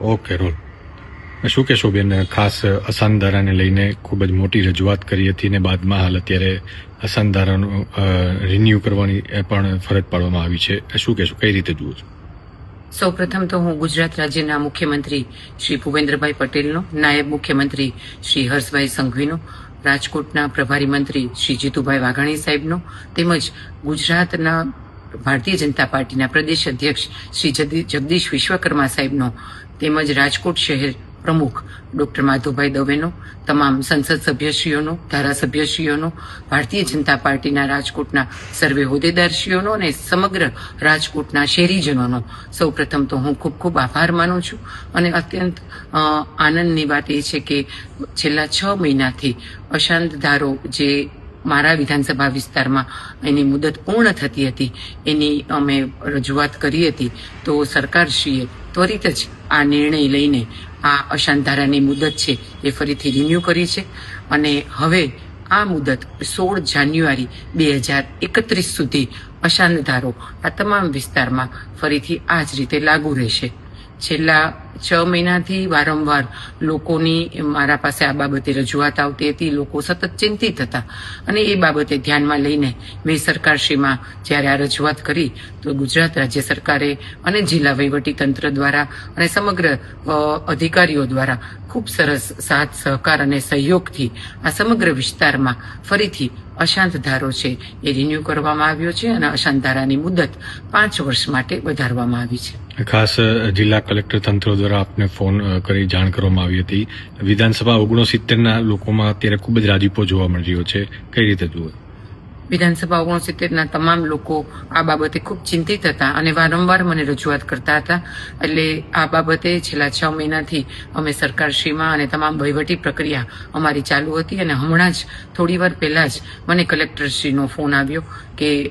Okay role શું કહેશો બેન? ખાસ અસાનધારાને લઈને ખૂબ જ મોટી રજૂઆત કરી હતી ને બાદમાં હાલ અત્યારે અસાનધારાનું રિન્યુ કરવાની પણ ફરજ પાડવામાં આવી છે. શું કહેશો? કઈ રીતે જુઓ છો? સૌ પ્રથમ તો હું ગુજરાત રાજ્યના મુખ્યમંત્રી શ્રી ભૂપેન્દ્રભાઈ પટેલનો, નાયબ મુખ્યમંત્રી શ્રી હર્ષભાઈ સંઘવીનો, રાજકોટના પ્રભારી મંત્રી શ્રી જીતુભાઈ વાઘાણી સાહેબનો, તેમજ ગુજરાતના ભારતીય જનતા પાર્ટીના પ્રદેશ અધ્યક્ષ શ્રી જગદી- જગદીશ વિશ્વકર્મા સાહેબનો તેમજ રાજકોટ શહેર પ્રમુખ ડોક્ટર માધુભાઈ દવેનો, તમામ સંસદ સભ્યશ્રીઓનો, ધારાસભ્યશ્રીઓનો, ભારતીય જનતા પાર્ટીના રાજકોટના સર્વે હોદ્દેદારશ્રીઓનો અને સમગ્ર રાજકોટના શહેરીજનોનો. સૌ પ્રથમ તો હું ખૂબ ખૂબ આભાર માનું છું અને અત્યંત આનંદની વાત એ છે કે છેલ્લા છ મહિનાથી અશાંત ધારો જે મારા વિધાનસભા વિસ્તારમાં એની મુદત પૂર્ણ થતી હતી, એની અમે રજૂઆત કરી હતી, તો સરકારશ્રીએ ત્વરિત જ આ નિર્ણય લઈને આ અશાંત ધારાની મુદત છે એ ફરીથી રિન્યૂ કરી છે. અને હવે આ મુદત સોળ જાન્યુઆરી બે હજાર એકત્રીસ સુધી અશાંત ધારો આ તમામ વિસ્તારમાં ફરીથી આ જ રીતે લાગુ રહેશે. છેલ્લા છ મહિનાથી વારંવાર લોકોની મારા પાસે આ બાબતે રજૂઆત આવતી હતી. લોકો સતત ચિંતિત હતા. અને એ બાબતે ધ્યાનમાં લઈને મેં સરકારશ્રીમાં જ્યારે આ રજૂઆત કરી, તો ગુજરાત રાજ્ય સરકારે અને જિલ્લા તંત્ર દ્વારા અને સમગ્ર અધિકારીઓ દ્વારા ખૂબ સરસ સાથ, સહકાર અને સહયોગથી આ સમગ્ર વિસ્તારમાં ફરીથી અશાંત ધારો છે એ રિન્યૂ કરવામાં આવ્યો છે અને અશાંત ધારાની મુદત પાંચ વર્ષ માટે વધારવામાં આવી છે. ખાસ જિલ્લા કલેક્ટર તંત્ર દ્વારા આપને ફોન કરી જાણ કરવામાં આવી હતી. વિધાનસભા ઓગણસિત્તેરના લોકોમાં અત્યારે ખૂબ જ રાજીપો જોવા મળી રહ્યો છે. કઈ રીતે જુઓ? વિધાનસભા ઓગણસિત્તેરના તમામ લોકો આ બાબતે ખૂબ ચિંતિત હતા અને વારંવાર મને રજૂઆત કરતા હતા. એટલે આ બાબતે છેલ્લા છ મહિનાથી અમે સરકારશ્રીમાં અને તમામ વહીવટી પ્રક્રિયા અમારી ચાલુ હતી અને હમણાં જ થોડી વાર પહેલા જ મને કલેક્ટરશ્રીનો ફોન આવ્યો કે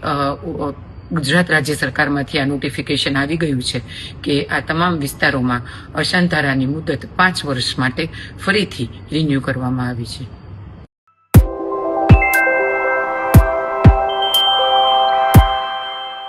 ગુજરાત રાજ્ય સરકારમાંથી આ નોટિફિકેશન આવી ગયું છે કે આ તમામ વિસ્તારોમાં અશાંત ધારાની મુદત પાંચ વર્ષ માટે ફરીથી રિન્યૂ કરવામાં આવી છે.